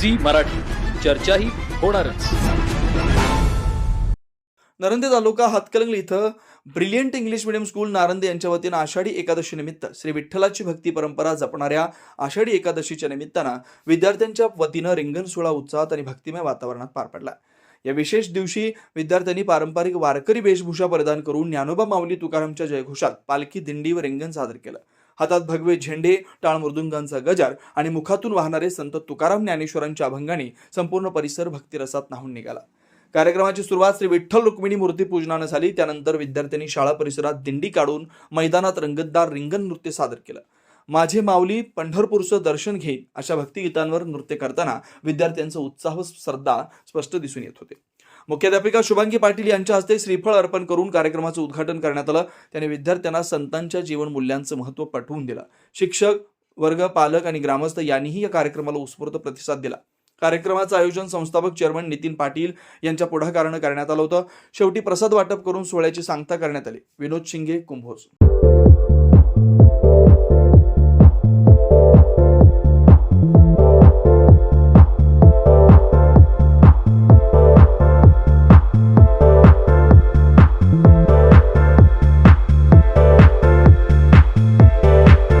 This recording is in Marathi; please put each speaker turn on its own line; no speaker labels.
झी मराठी. चर्चाही होणारच.
नरंदे तालुका हातकलंगली इथं brilliant English medium school Narande यांच्या वतीनं आषाढी एकादशी निमित्त श्री विठ्ठलाची भक्ती परंपरा जपणाऱ्या आषाढी एकादशीच्या निमित्तानं विद्यार्थ्यांच्या वतीनं रिंगण सोहळा उत्साहात आणि भक्तिमय वातावरणात पार पडला. या विशेष दिवशी विद्यार्थ्यांनी पारंपरिक वारकरी वेशभूषा परिधान करून ज्ञानोबा माऊली तुकारामच्या जयघोषात पालखी दिंडी व रिंगण सादर केलं. हातात भगवे झेंडे टाळ मृदुंगांचा गजार आणि मुखातून वाहणारे संत तुकाराम ज्ञानेश्वरांच्या अभंगाने संपूर्ण परिसर भक्तिरसात नाहून निघाला. कार्यक्रमाची सुरुवात श्री विठ्ठल रुक्मिणी मूर्ती पूजनानं झाली. त्यानंतर विद्यार्थ्यांनी शाळा परिसरात दिंडी काढून मैदानात रंगतदार रिंगण नृत्य सादर केलं. माझे माऊली पंढरपूरचं दर्शन घेईन अशा भक्तिगीतांवर नृत्य करताना विद्यार्थ्यांचा उत्साह श्रद्धा स्पष्ट दिसून येत होते. मुख्याध्यापिका शुभांगी पाटील यांच्या हस्ते श्रीफळ अर्पण करून कार्यक्रमाचं उद्घाटन करण्यात आलं. त्याने विद्यार्थ्यांना संतांच्या जीवन मूल्यांचं महत्त्व पटवून दिलं. शिक्षक वर्ग पालक आणि ग्रामस्थ यांनीही या कार्यक्रमाला उत्स्फूर्त प्रतिसाद दिला. कार्यक्रमाचं आयोजन संस्थापक चेअरमन नितीन पाटील यांच्या पुढाकारानं करण्यात आलं होतं. शेवटी प्रसाद वाटप करून सोहळ्याची सांगता करण्यात आली. विनोद शिंगे कुंभोज.